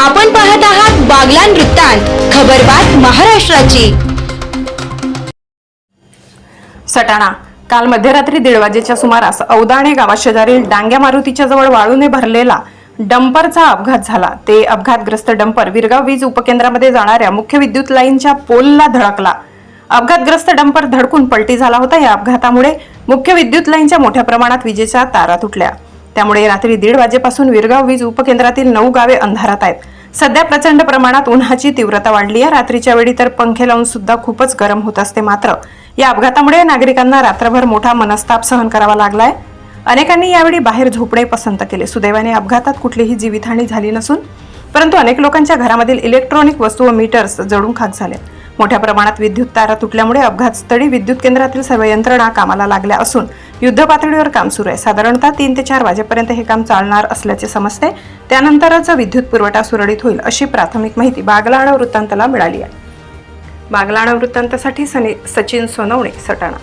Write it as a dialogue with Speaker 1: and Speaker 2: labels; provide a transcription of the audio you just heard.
Speaker 1: आपण पाहत आहात बागला वृत्तांत खबरबात महाराष्ट्राची.
Speaker 2: सटाणा काल मध्यरात्री दीड वाजेच्या सुमारास औदाणे गावाशेजारील डांग्या मारुतीच्या जवळ वाळूने भरलेला डंपरचा अपघात झाला. ते अपघातग्रस्त डंपर विरगाव वीज उपकेंद्रामध्ये जाणाऱ्या मुख्य विद्युत लाईनच्या पोलला धडकला. अपघातग्रस्त डंपर धडकून पलटी झाला होता. या अपघातामुळे मुख्य विद्युत लाईनच्या मोठ्या प्रमाणात विजेच्या तारा तुटल्या. त्यामुळे रात्री दीड वाजेपासून विरगाव वीज उपकेंद्रातील नऊ गावे अंधारात आहेत. सध्या प्रचंड प्रमाणात उन्हाची तीव्रता वाढली आहे रात्रीच्या वेळी तर पंखे लावून सुद्धा खूपच गरम होत असते मात्र या अपघातामुळे नागरिकांना रात्रभर मोठा मनस्ताप सहन करावा लागलाय. अनेकांनी यावेळी बाहेर झोपणे पसंत केले. सुदैवाने अपघातात कुठलीही जीवितहानी झाली नसून परंतु अनेक लोकांच्या घरामधील इलेक्ट्रॉनिक वस्तू व मीटर्स जळून खाक झाले. मोठ्या प्रमाणात विद्युत तारा तुटल्यामुळे अपघातस्थळी विद्युत केंद्रातील सर्व यंत्रणा कामाला लागल्या असून युद्धपातळीवर काम सुरू आहे. साधारणतः तीन ते चार वाजेपर्यंत हे काम चालणार असल्याचे समजते. त्यानंतरच विद्युत पुरवठा सुरळीत होईल अशी प्राथमिक माहिती बागलाणा वृत्तांतला मिळाली आहे. बागलाणा वृत्तांतासाठी सनी सचिन सोनवणे सटाणा